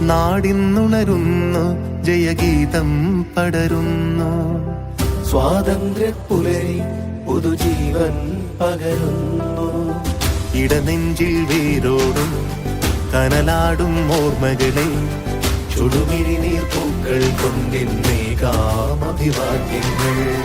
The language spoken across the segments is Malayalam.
നാടിന്നുണരുന്നു ജയഗീതം പടരുന്നു. സ്വാതന്ത്ര്യ പുലരി പുതുജീവൻ പകരുന്നു. ഇടനെഞ്ചിൽ വേരോടും കനലാടും ഓർമ്മകളെ ചുടുമിഴി നീർപ്പൂക്കൾ കൊണ്ടിന്നേകാമഭിവാദ്യങ്ങൾ നമ്മളൊന്നെന്ന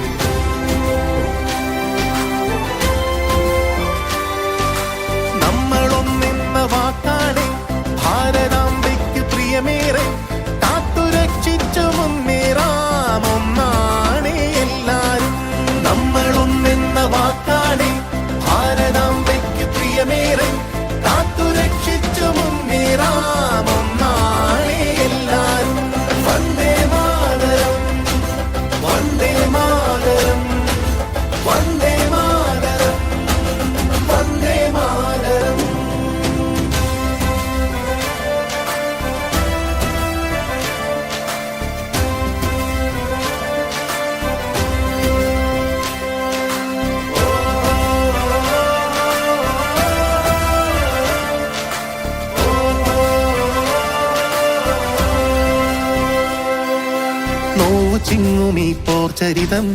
നോവു ചിങ്ങുമീ പോർചരിതം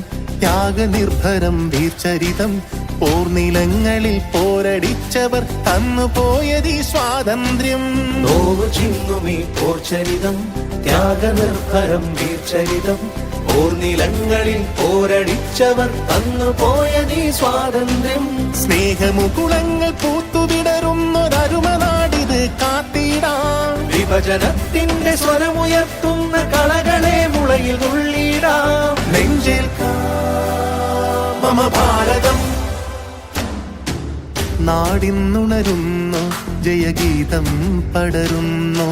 ത്യാഗനിർഭരം വീർചരിതം പോർനിലങ്ങളിൽ പോരടിച്ചവർ തന്നുപോയതീ സ്വാതന്ത്ര്യം. നോവു ചിങ്ങുമീ പോർചരിതം ത്യാഗനിർഭരം വീർചരിതം പോർനിലങ്ങളിൽ പോരടിച്ചവർ തന്നു പോയതി സ്വാതന്ത്ര്യം. സ്നേഹമുകുളങ്ങൾ പൂത്തുവിടരുന്നൊരരുമനാടിത് കാത്തിടാം വിഭജനത്തിന്റെ സ്വരമുയർത്തുന്ന കളകളെ മുളയിൽ നുള്ളിടാം നെഞ്ചിൽ മമ ഭാരതം നാടിന്നുണരുന്നു ജയഗീതം പടരുന്നു.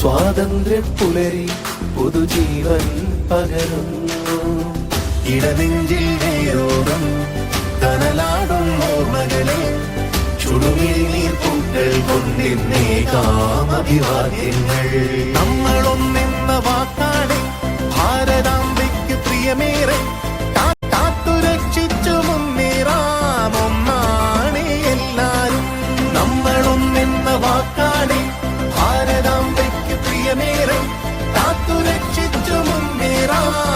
സ്വാതന്ത്ര്യ പുലരി പുതുജീവൻ പകരുന്നു. ഇടനെഞ്ചിൽ വേരോടും കനലാടും ഒന്നിന്നേകാമഭിവാദ്യങ്ങൾ നമ്മളൊന്നിന്ന വാക്കാണ് ഭാരതാംബയ്ക്ക് പ്രിയമേറെ. കാത്തുരക്ഷിച്ചു മുന്നേറാം ഒന്നാണ് എല്ലാരും. നമ്മളൊന്നിന്ന വാക്കാണ് ഭാരതാംബയ്ക്ക് പ്രിയമേറെ. കാത്തുരക്ഷിച്ചു മുന്നേറാം